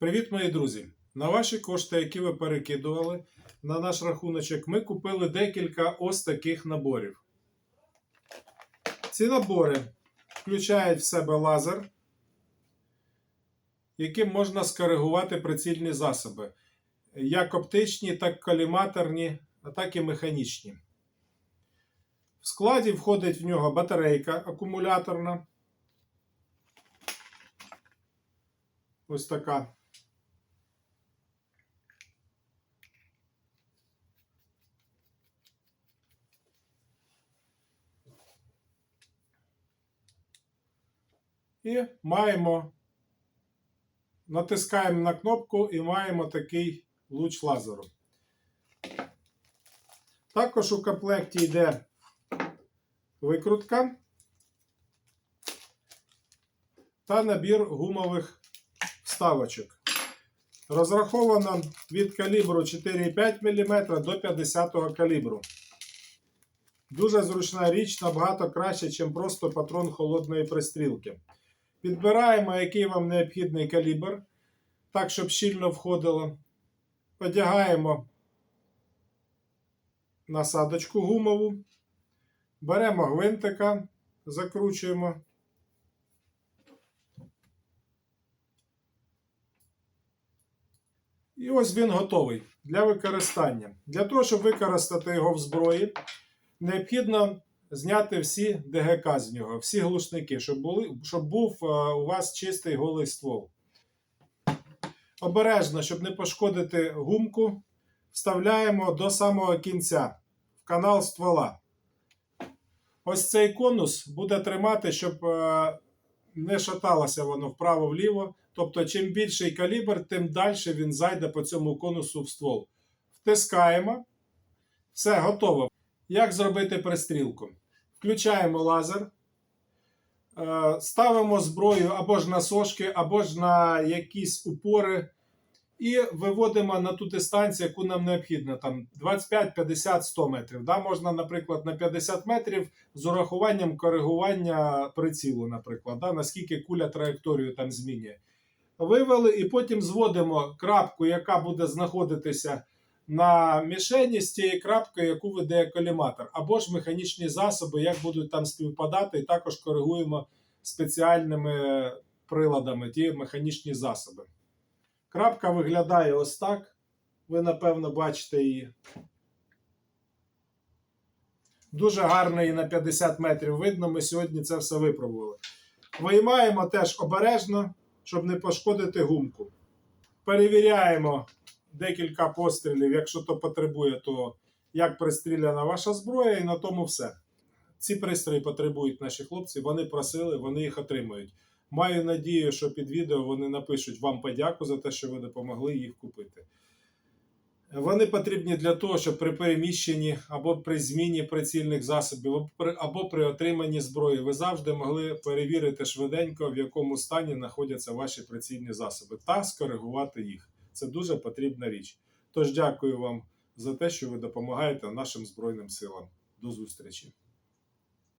Привіт, мої друзі! На ваші кошти, які ви перекидували на наш рахуночок, ми купили декілька ось таких наборів. Ці набори включають в себе лазер, яким можна скоригувати прицільні засоби, як оптичні, так коліматорні, а так і механічні. В складі входить в нього батарейка акумуляторна. Ось така. І маємо, натискаємо на кнопку і маємо такий луч лазеру. Також у комплекті йде викрутка та набір гумових вставочок. Розраховано від калібру 4,5 мм до 50 калібру. Дуже зручна річ, набагато краще, ніж просто патрон холодної пристрілки. Підбираємо, який вам необхідний калібр, так, щоб щільно входило. Одягаємо насадочку гумову. Беремо гвинтика, закручуємо. І ось він готовий для використання. Для того, щоб використати його в зброї, необхідно зняти всі ДГК з нього, всі глушники, щоб, були, щоб був е, у вас чистий голий ствол. Обережно, щоб не пошкодити гумку, вставляємо до самого кінця в канал ствола. Ось цей конус буде тримати, щоб е, не шаталося воно вправо-вліво. Тобто, чим більший калібр, тим далі він зайде по цьому конусу в ствол. Втискаємо. Все, готово. Як зробити пристрілку? Включаємо лазер, е, ставимо зброю або ж на сошки, або ж на якісь упори. І виводимо на ту дистанцію, яку нам необхідно, там 25, 50, 100 метрів. Да? Можна, наприклад, на 50 метрів з урахуванням коригування прицілу, наприклад, да? наскільки куля траєкторію там змінює. Вивели і потім зводимо крапку, яка буде знаходитися на мішені з тією крапкою, яку веде коліматор, або ж механічні засоби, як будуть там співпадати, і також коригуємо спеціальними приладами ті механічні засоби. Крапка виглядає ось так. Ви, напевно, бачите її. Дуже гарно її на 50 метрів видно. Ми сьогодні це все випробували. Виймаємо теж обережно, щоб не пошкодити гумку. Перевіряємо декілька пострілів, якщо то потребує, то як пристріляна ваша зброя, і на тому все. Ці пристрої потребують наші хлопці, вони просили, вони їх отримують. Маю надію, що під відео вони напишуть вам подяку за те, що ви допомогли їх купити. Вони потрібні для того, щоб при переміщенні або при зміні прицільних засобів, або при, отриманні зброї ви завжди могли перевірити швиденько, в якому стані знаходяться ваші прицільні засоби, та скоригувати їх. Це дуже потрібна річ. Тож дякую вам за те, що ви допомагаєте нашим Збройним силам. До зустрічі!